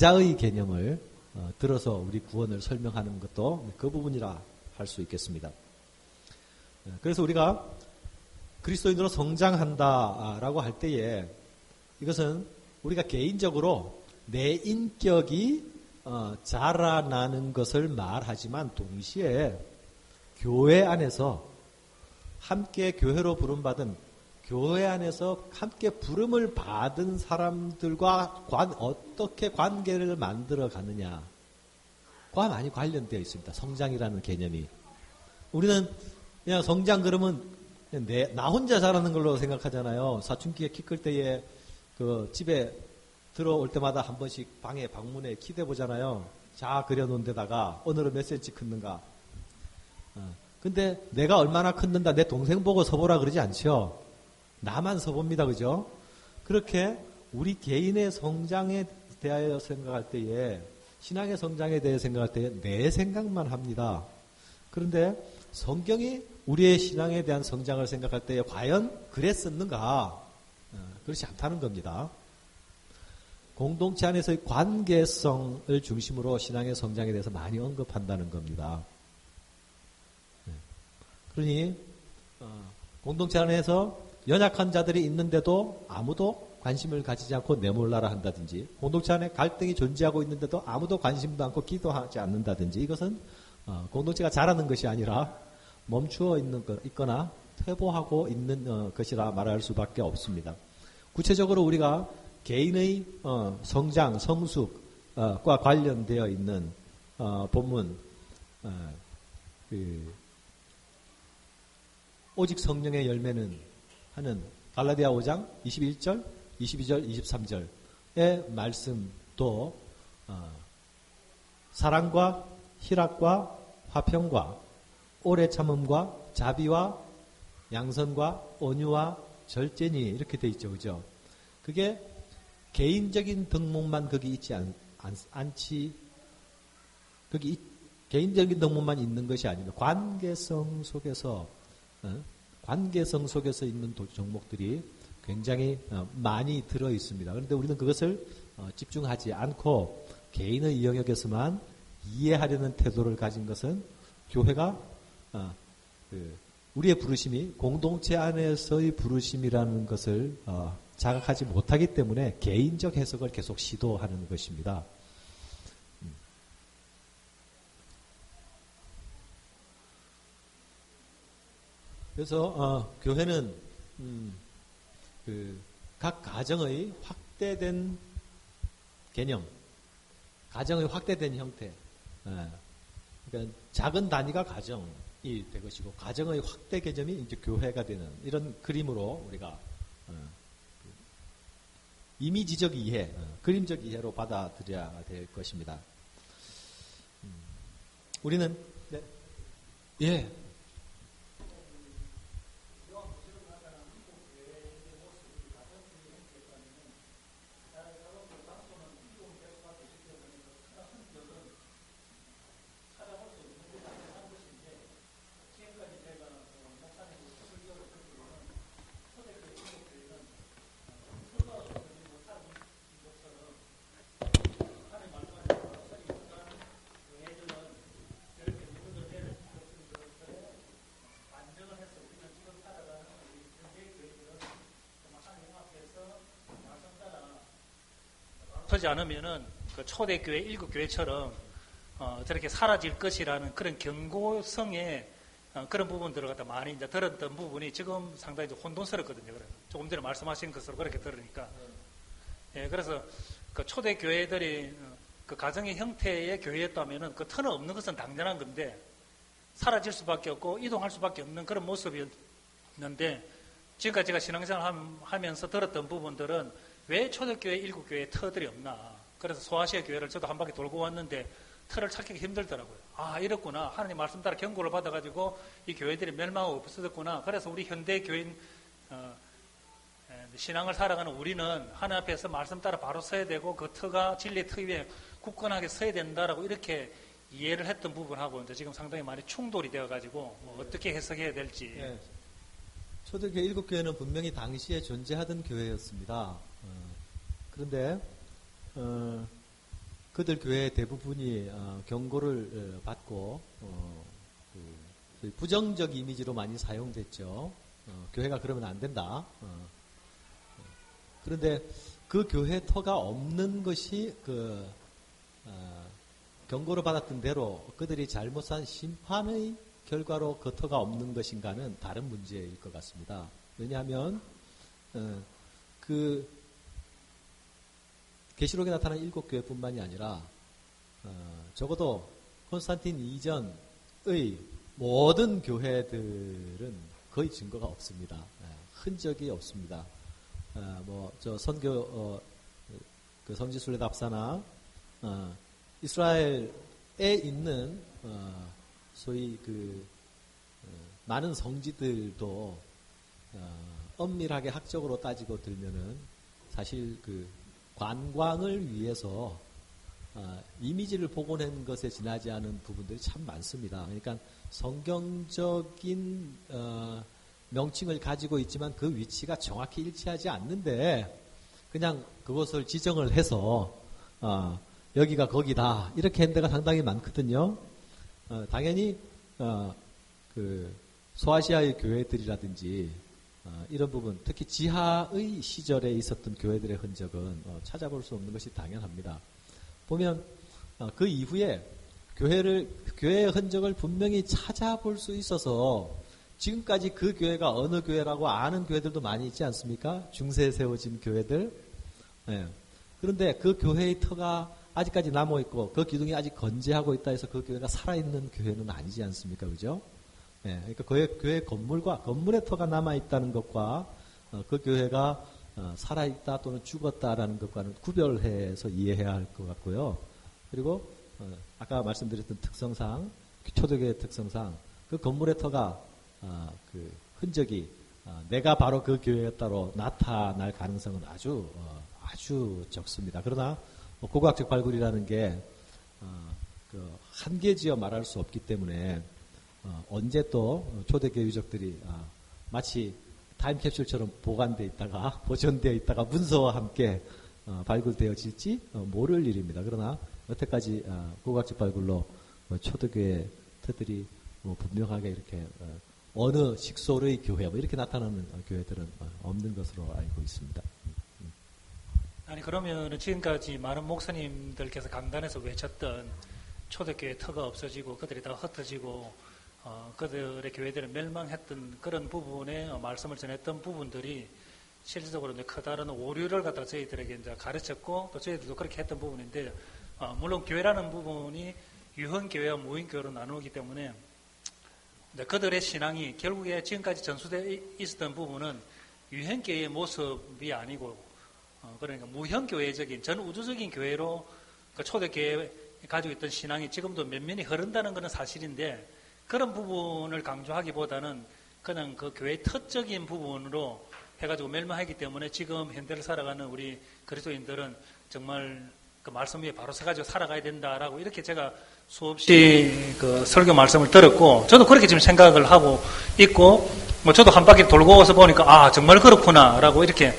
자의 개념을 어, 들어서 우리 구원을 설명하는 것도 그 부분이라 할 수 있겠습니다. 네, 그래서 우리가 그리스도인으로 성장한다라고 할 때에 이것은 우리가 개인적으로 내 인격이 어, 자라나는 것을 말하지만 동시에 교회 안에서 함께 교회로 부름받은 교회 안에서 함께 부름을 받은 사람들과 관, 어떻게 관계를 만들어 가느냐과 많이 관련되어 있습니다. 성장이라는 개념이. 우리는 그냥 성장 그러면 내, 나 혼자 자라는 걸로 생각하잖아요. 사춘기에 키 클 때에 그 집에 들어올 때마다 한 번씩 방에 방문에 기대 보잖아요. 자 그려놓은 데다가 오늘은 몇 센치 컸는가. 어. 근데 내가 얼마나 컸는가 내 동생 보고 서보라 그러지 않죠. 나만 서봅니다. 그죠? 그렇게 우리 개인의 성장에 대하여 생각할 때에 신앙의 성장에 대해 생각할 때에 내 생각만 합니다. 그런데 성경이 우리의 신앙에 대한 성장을 생각할 때에 과연 그랬었는가? 어, 그렇지 않다는 겁니다. 공동체 안에서의 관계성을 중심으로 신앙의 성장에 대해서 많이 언급한다는 겁니다. 네. 그러니 어, 공동체 안에서 연약한 자들이 있는데도 아무도 관심을 가지지 않고 내몰라라 한다든지 공동체 안에 갈등이 존재하고 있는데도 아무도 관심도 않고 기도하지 않는다든지 이것은 어, 공동체가 자라는 것이 아니라 멈추어 있는 거, 있거나 퇴보하고 있는 어, 것이라 말할 수밖에 없습니다. 구체적으로 우리가 개인의 어, 성장, 성숙과 관련되어 있는 어, 본문 어, 그, 오직 성령의 열매는 하는 갈라디아 5장 21절, 22절, 23절의 말씀도 어, 사랑과 희락과 화평과 오래 참음과 자비와 양선과 온유와 절제니 이렇게 돼 있죠, 그죠? 그게 개인적인 덕목만 거기 있지 않, 않 지 거기 개인적인 덕목만 있는 것이 아닙니다. 관계성 속에서 어? 관계성 속에서 있는 종목들이 굉장히 어, 많이 들어 있습니다. 그런데 우리는 그것을 어, 집중하지 않고 개인의 영역에서만 이해하려는 태도를 가진 것은 교회가 어, 그 우리의 부르심이 공동체 안에서의 부르심이라는 것을 자각하지 못하기 때문에 개인적 해석을 계속 시도하는 것입니다. 그래서 어, 교회는 음, 그각 가정의 확대된 개념, 가정의 확대된 형태, 예. 그러니까 작은 단위가 가정이 될 것이고 가정의 확대 개념이 이제 교회가 되는 이런 그림으로 우리가 어, 이미지적 이해, 어, 그림적 이해로 받아들여야 될 것입니다. 음, 우리는 네. 예. 하지 않으면은 그 초대교회 일국교회처럼 어, 저렇게 사라질 것이라는 그런 경고성의 어, 그런 부분들을 갖다 많이 이제 들었던 부분이 지금 상당히 혼돈스럽거든요. 그래 조금 전에 말씀하신 것으로 그렇게 들으니까. 예, 그래서 그 초대 교회들이 어, 그 가정의 형태의 교회였다면은 그 터는 없는 것은 당연한 건데 사라질 수밖에 없고 이동할 수밖에 없는 그런 모습이었는데 지금까지 제가 신앙생활 하면서 들었던 부분들은 왜 초대교회 일국교회 터들이 없나. 그래서 소아시아 교회를 저도 한 바퀴 돌고 왔는데 터를 찾기가 힘들더라고요. 아, 이렇구나. 하나님 말씀 따라 경고를 받아가지고 이 교회들이 멸망하고 없어졌구나. 그래서 우리 현대 교인, 어, 신앙을 살아가는 우리는 하나님 앞에서 말씀 따라 바로 서야 되고 그 터가 진리의 터 위에 굳건하게 서야 된다라고 이렇게 이해를 했던 부분하고 이제 지금 상당히 많이 충돌이 되어가지고 뭐 어떻게 해석해야 될지. 네. 초대교회 일곱 교회는 분명히 당시에 존재하던 교회였습니다. 그런데 어, 그들 교회 대부분이 어, 경고를 어, 받고 어, 그 부정적 이미지로 많이 사용됐죠. 어, 교회가 그러면 안 된다. 어. 그런데 그 교회 터가 없는 것이 그 경고를 받았던 대로 그들이 잘못한 심판의 결과로 그 터가 없는 것인가는 다른 문제일 것 같습니다. 왜냐하면 그 계시록에 나타난 일곱 교회뿐만이 아니라 어, 적어도 콘스탄틴 이전의 모든 교회들은 거의 증거가 없습니다. 예, 흔적이 없습니다. 어, 뭐저 선교 어, 그 성지순례 답사나 어, 이스라엘에 있는 어, 소위 그 어, 많은 성지들도 엄밀하게 학적으로 따지고 들면은 사실 그 관광을 위해서 어, 이미지를 복원한 것에 지나지 않은 부분들이 참 많습니다. 그러니까 성경적인 어, 명칭을 가지고 있지만 그 위치가 정확히 일치하지 않는데 그냥 그것을 지정을 해서 어, 여기가 거기다 이렇게 한 데가 상당히 많거든요. 어, 당연히 어, 그 소아시아의 교회들이라든지 어, 이런 부분, 특히 지하의 시절에 있었던 교회들의 흔적은 어, 찾아볼 수 없는 것이 당연합니다. 보면 어, 그 이후에 교회를 교회의 흔적을 분명히 찾아볼 수 있어서 지금까지 그 교회가 어느 교회라고 아는 교회들도 많이 있지 않습니까? 중세에 세워진 교회들. 네. 그런데 그 교회의 터가 아직까지 남아 있고 그 기둥이 아직 건재하고 있다 해서 그 교회가 살아있는 교회는 아니지 않습니까? 그죠? 예, 그러니까 교회, 교회 건물과 건물의 터가 남아 있다는 것과 어, 그 교회가 어, 살아 있다 또는 죽었다라는 것과는 구별해서 이해해야 할 것 같고요. 그리고 어, 아까 말씀드렸던 특성상 초대교회 특성상 그 건물의 터가 어, 그 흔적이 어, 내가 바로 그 교회였다로 나타날 가능성은 아주 어, 아주 적습니다. 그러나 뭐 고고학적 발굴이라는 게 그 한계지어 말할 수 없기 때문에 어, 언제 또 초대교회 유적들이 어, 마치 타임캡슐처럼 보관되어 있다가 보존되어 있다가 문서와 함께 어, 발굴되어질지 어, 모를 일입니다. 그러나 여태까지 어, 고각적 발굴로 어, 초대교회 터들이 뭐 분명하게 이렇게 어느 식소의 교회 뭐 이렇게 나타나는 교회들은 없는 것으로 알고 있습니다. 아니 그러면 지금까지 많은 목사님들께서 강단에서 외쳤던 초대교회 터가 없어지고 그들이 다 흩어지고 어, 그들의 교회들을 멸망했던 그런 부분에 어, 말씀을 전했던 부분들이 실질적으로 이제 커다란 오류를 갖다 저희들에게 이제 가르쳤고 또 저희들도 그렇게 했던 부분인데 어, 물론 교회라는 부분이 유흥교회와 무인교회로 나누기 때문에 그들의 신앙이 결국에 지금까지 전수되어 있었던 부분은 유행교회의 모습이 아니고 어, 그러니까 무형교회적인 전 우주적인 교회로 그 초대교회 가지고 있던 신앙이 지금도 면면이 흐른다는 것은 사실인데 그런 부분을 강조하기보다는 그냥 그 교회의 터적인 부분으로 해가지고 멸망하기 때문에 지금 현대를 살아가는 우리 그리스도인들은 정말 그 말씀 위에 바로 서가지고 살아가야 된다라고 이렇게 제가 수없이 그 설교 말씀을 들었고 저도 그렇게 지금 생각을 하고 있고 뭐 저도 한 바퀴 돌고 와서 보니까 아 정말 그렇구나라고 이렇게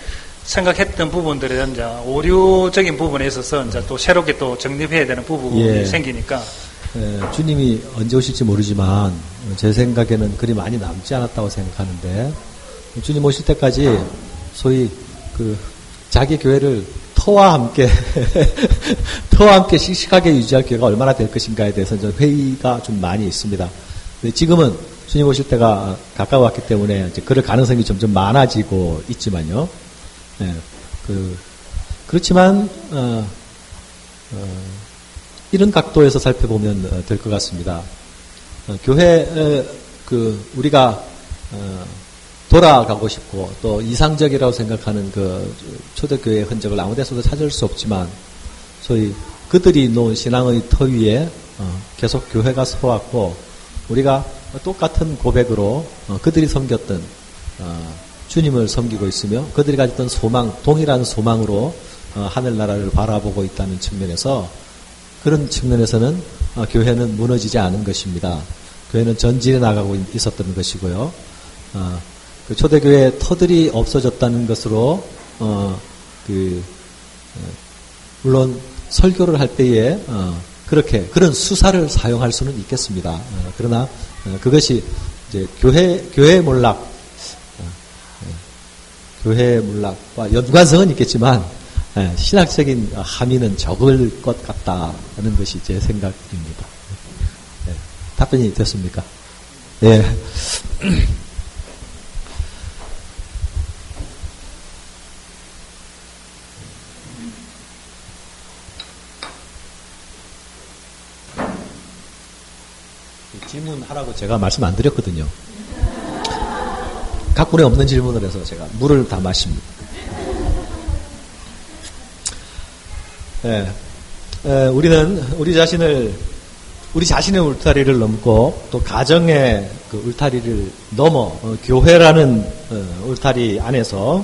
생각했던 부분들에 이제 오류적인 부분에 있어서 이제 또 새롭게 또 정립해야 되는 부분이 예. 생기니까 예, 주님이 언제 오실지 모르지만 제 생각에는 그리 많이 남지 않았다고 생각하는데 주님 오실 때까지 소위 그 자기 교회를 터와 함께 터와 함께 씩씩하게 유지할 기회가 얼마나 될 것인가에 대해서 회의가 좀 많이 있습니다. 지금은 주님 오실 때가 가까웠기 때문에 이제 그럴 가능성이 점점 많아지고 있지만요. 네, 그 그렇지만 어, 어, 이런 각도에서 살펴보면 어, 될것 같습니다. 어, 교회 그 우리가 어, 돌아가고 싶고 또 이상적이라고 생각하는 그 초대교회의 흔적을 아무 데서도 찾을 수 없지만 소위 그들이 놓은 신앙의 터 위에 계속 교회가 서왔고 우리가 똑같은 고백으로 그들이 섬겼던 주님을 섬기고 있으며 그들이 가졌던 소망 동일한 소망으로 하늘나라를 바라보고 있다는 측면에서 그런 측면에서는 어, 교회는 무너지지 않은 것입니다. 교회는 전진해 나가고 있었던 것이고요. 어, 그 초대교회 터들이 없어졌다는 것으로 어, 그 어, 물론 설교를 할 때에 어, 그렇게 그런 수사를 사용할 수는 있겠습니다. 어, 그러나 어, 그것이 이제 교회 교회 몰락 교회 몰락과 연관성은 있겠지만 예, 신학적인 함의는 적을 것 같다는 것이 제 생각입니다. 예, 답변이 됐습니까? 예. 질문하라고 제가 말씀 안 드렸거든요. 각본에 없는 질문을 해서 제가 물을 다 마십니다. 예, 예, 우리는 우리 자신을 우리 자신의 울타리를 넘고 또 가정의 그 울타리를 넘어 어, 교회라는 어, 울타리 안에서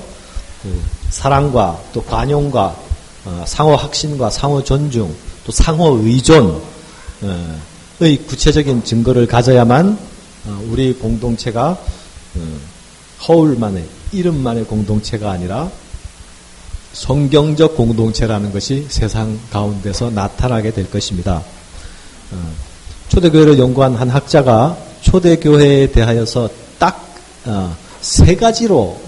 그 사랑과 또 관용과 어, 상호 확신과 상호 존중 또 상호 의존 어, 의 구체적인 증거를 가져야만 어, 우리 공동체가 어, 허울만의 이름만의 공동체가 아니라 성경적 공동체라는 것이 세상 가운데서 나타나게 될 것입니다. 어, 초대교회를 연구한 한 학자가 초대교회에 대하여서 딱세 가지로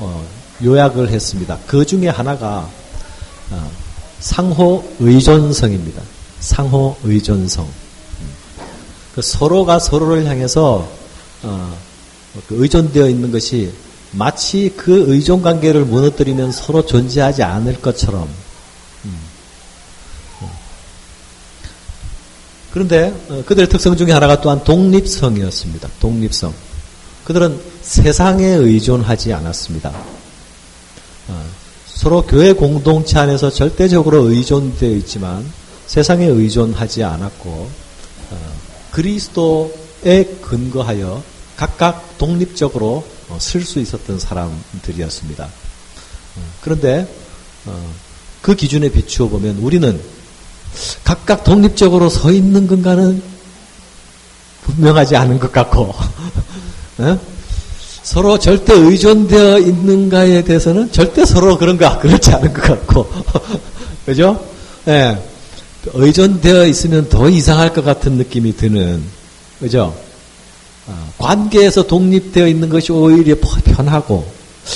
요약을 했습니다. 그 중에 하나가 상호 의존성입니다. 상호 의존성. 그 서로가 서로를 향해서 어, 그 의존되어 있는 것이 마치 그 의존 관계를 무너뜨리면 서로 존재하지 않을 것처럼. 음. 어. 그런데 어, 그들의 특성 중에 하나가 또한 독립성이었습니다. 독립성. 그들은 세상에 의존하지 않았습니다. 어, 서로 교회 공동체 안에서 절대적으로 의존되어 있지만 세상에 의존하지 않았고 그리스도에 근거하여 각각 독립적으로 어, 쓸 수 있었던 사람들이었습니다. 어, 그런데 어, 그 기준에 비추어 보면 우리는 각각 독립적으로 서 있는 건가는 분명하지 않은 것 같고 서로 절대 의존되어 있는가에 대해서는 절대 서로 그런가 그렇지 않은 것 같고 그죠? 예. 의존되어 있으면 더 이상할 것 같은 느낌이 드는, 그죠? 어, 관계에서 독립되어 있는 것이 오히려 편하고,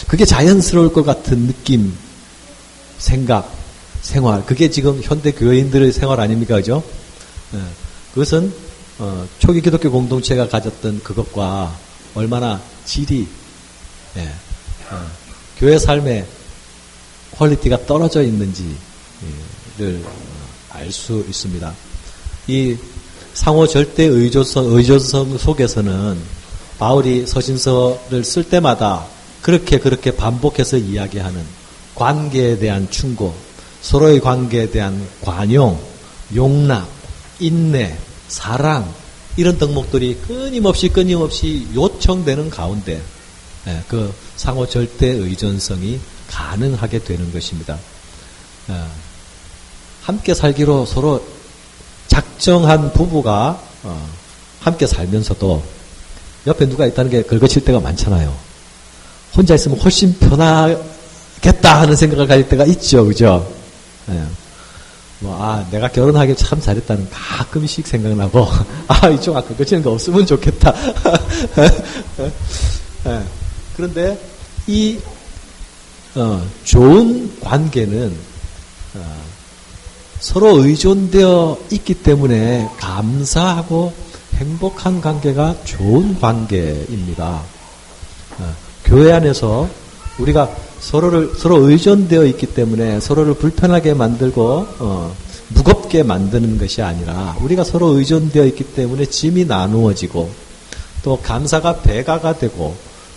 그게 자연스러울 것 같은 느낌, 생각, 생활. 그게 지금 현대 교회인들의 생활 아닙니까? 그죠? 예, 그것은, 어, 초기 기독교 공동체가 가졌던 그것과 얼마나 질이, 예, 어, 교회 삶의 퀄리티가 떨어져 있는지를 알 수 있습니다. 이 상호 절대 의존성, 의존성 속에서는 바울이 서신서를 쓸 때마다 그렇게 그렇게 반복해서 이야기하는 관계에 대한 충고, 서로의 관계에 대한 관용, 용납, 인내, 사랑 이런 덕목들이 끊임없이 끊임없이 요청되는 가운데 예, 그 상호 절대 의존성이 가능하게 되는 것입니다. 예, 함께 살기로 서로 작정한 부부가 어, 함께 살면서도 옆에 누가 있다는 게 긁어칠 때가 많잖아요. 혼자 있으면 훨씬 편하겠다 하는 생각을 가질 때가 있죠, 그죠? 네. 뭐, 아, 내가 결혼하길 참 잘했다는 가끔씩 생각나고, 아, 이쪽 아까 긁어치는 거 없으면 좋겠다. 네. 그런데 이, 어, 좋은 관계는, 어, 서로 의존되어 있기 때문에 감사하고 행복한 관계가 좋은 관계입니다. 어, 교회 안에서 우리가 서로를 서로 의존되어 있기 때문에 서로를 불편하게 만들고 어, 무겁게 만드는 것이 아니라 우리가 서로 의존되어 있기 때문에 짐이 나누어지고 또 감사가 배가가 되고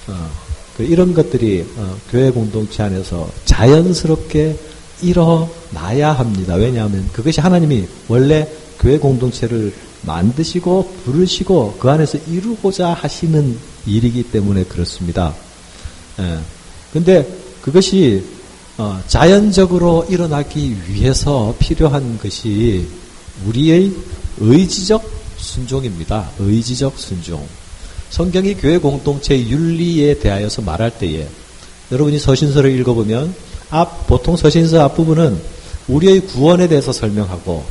어, 그 이런 것들이 어, 교회 공동체 안에서 자연스럽게 일어나야 합니다. 왜냐하면 그것이 하나님이 원래 교회 공동체를 만드시고 부르시고 그 안에서 이루고자 하시는 일이기 때문에 그렇습니다. 예. 근데 그것이 어, 자연적으로 일어나기 위해서 필요한 것이 우리의 의지적 순종입니다. 의지적 순종. 성경이 교회 공동체 윤리에 대하여서 말할 때에 여러분이 서신서를 읽어보면 앞 보통 서신서 앞부분은 우리의 구원에 대해서 설명하고